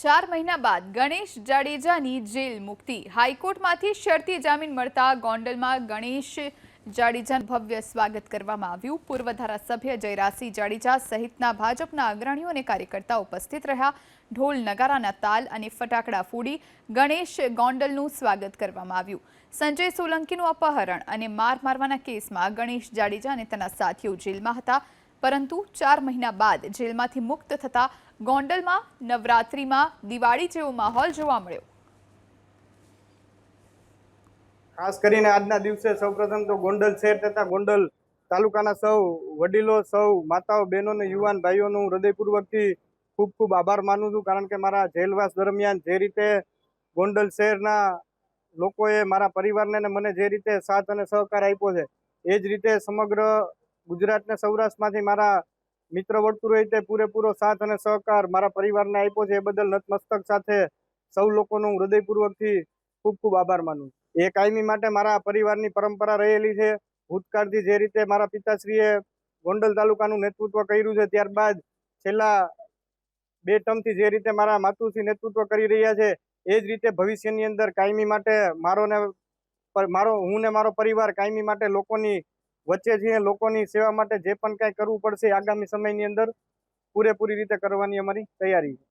ચાર મહિના બાદ ગણેશ જાડેજાની જેલ મુક્તિ. હાઈકોર્ટમાંથી શરતી જામીન મળતા ગોંડલમાં ગણેશ જાડેજાનું ભવ્ય સ્વાગત કરવામાં આવ્યું. પૂર્વ ધારાસભ્ય જયરાસિંહ જાડેજા સહિતના ભાજપના અગ્રણીઓ અને કાર્યકર્તા ઉપસ્થિત રહ્યા. ઢોલ નગારાના તાલ અને ફટાકડા ફૂડી ગણેશ ગોંડલનું સ્વાગત કરવામાં આવ્યું. સંજય સોલંકીનું અપહરણ અને માર મારવાના કેસમાં ગણેશ જાડેજા અને તેના સાથીઓ જેલમાં હતા. પરંતુ ચાર મહિના બાદ જેલમાંથી મુક્ત થતા ગોંડલમાં નવરાત્રિમાં દિવાળી જેવો માહોલ જોવા મળ્યો. ખાસ કરીને આજના દિવસે સૌપ્રથમ તો ગોંડલ શહેર તથા ગોંડલ તાલુકાના સૌ વડીલો, સૌ માતાઓ બહેનો અને યુવાન ભાઈઓનું હૃદયપૂર્વકથી ખૂબ ખૂબ આભાર માનું છું, કારણ કે મારા જેલવાસ દરમિયાન જે રીતે ગોંડલ શહેરના લોકોએ મારા પરિવારને મને જે રીતે સાથ અને સહકાર આપ્યો છે, એ જ રીતે સમગ્ર ગુજરાત ને સૌરાષ્ટ્રમાંથી મારા મિત્ર વર્તુળોએ તે પૂરેપૂરો સાથ અને સહકાર મારા પરિવારને આપ્યો છે. એ બદલ નતમસ્તક સાથે સૌ લોકોનો હું હૃદયપૂર્વકથી ખૂબ ખૂબ આભાર માનું એ કાયમી માટે મારા પરિવારની પરંપરા રહેલી છે. ભૂતકાળથી જે રીતે મારા પિતાશ્રીએ ગોંડલ તાલુકાનું નેતૃત્વ કર્યું છે, ત્યારબાદ છેલ્લા બે ટર્મથી જે રીતે મારા માતુશ્રી નેતૃત્વ કરી રહ્યા છે, એ જ રીતે ભવિષ્યની અંદર કાયમી માટે મારો ને મારો, હું ને મારો પરિવાર કાયમી માટે લોકોની વચ્ચે જે લોકોની સેવા માટે જે પણ કાંઈ કરવું પડશે આગામી સમયની અંદર, પૂરેપૂરી રીતે કરવાની અમારી તૈયારી છે.